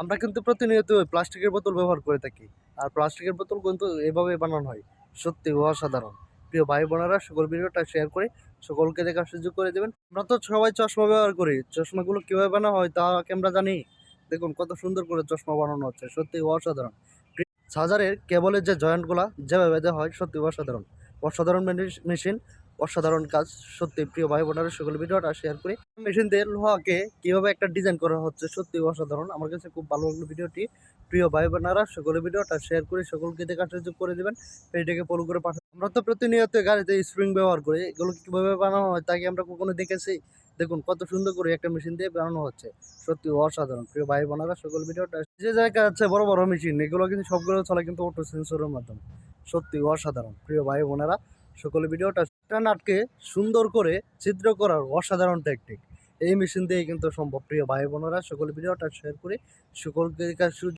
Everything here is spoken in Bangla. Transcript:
আমরা কিন্তু প্রতিনিয়ত প্লাস্টিকের বোতল ব্যবহার করে থাকি। আর প্লাস্টিকের বোতল কিন্তু এভাবে বানানো হয়। সত্যি অসাধারণ। প্রিয় ভাই বোনেরা, সকল ভিডিওটা শেয়ার করে সকলকে দেখার সুযোগ করে দেবেন। আমরা তো সবাই চশমা ব্যবহার করি। চশমাগুলো কীভাবে বানানো হয় তা আমরা জানি। দেখুন কত সুন্দর করে চশমা বানানো হচ্ছে। সত্যি অসাধারণ। সাজারের কেবলের যে জয়েন্টগুলো যেভাবে দেওয়া হয়, সত্যি অসাধারণ। অসাধারণ মেশিন অসাধারণ কাজ। সত্যি, প্রিয় ভাই বোনেরা সকল ভিডিওটা শেয়ার করি মেশিন দিয়ে লোহাকে কীভাবে একটা ডিজাইন করা হচ্ছে, সত্যি অসাধারণ। আমার কাছে খুব ভালো লাগল ভিডিওটি। প্রিয় ভাই বোনেরা সকল ভিডিওটা শেয়ার করে সকলকে দেখার সুযোগ করে দেবেন। পেজটাকে ফলো করে পাঠান আমরা তো প্রতিনিয়ত গাড়িতে স্প্রিং ব্যবহার করি। এগুলো কীভাবে বানানো হয় তাকে আমরা কখনো দেখেছি? দেখুন, কত সুন্দর করে একটা মেশিন দিয়ে বানানো হচ্ছে। সত্যি অসাধারণ। প্রিয় ভাই বোনেরা সকল ভিডিওটা যে জায়গায় আছে, বড় বড় মেশিন এগুলো কিন্তু সবগুলো চলে কিন্তু অটো সেন্সরের মাধ্যমে। সত্যি অসাধারণ। প্রিয় ভাই বোনেরা সকল ভিডিওটা নাটকে সুন্দর করে ছিদ্র করার অসাধারণ টেকনিক এই মেশিন দিয়ে কিন্তু সম্ভব। প্রিয় ভাই বোনেরা সকল ভিডিওটা শেয়ার করে সকলকে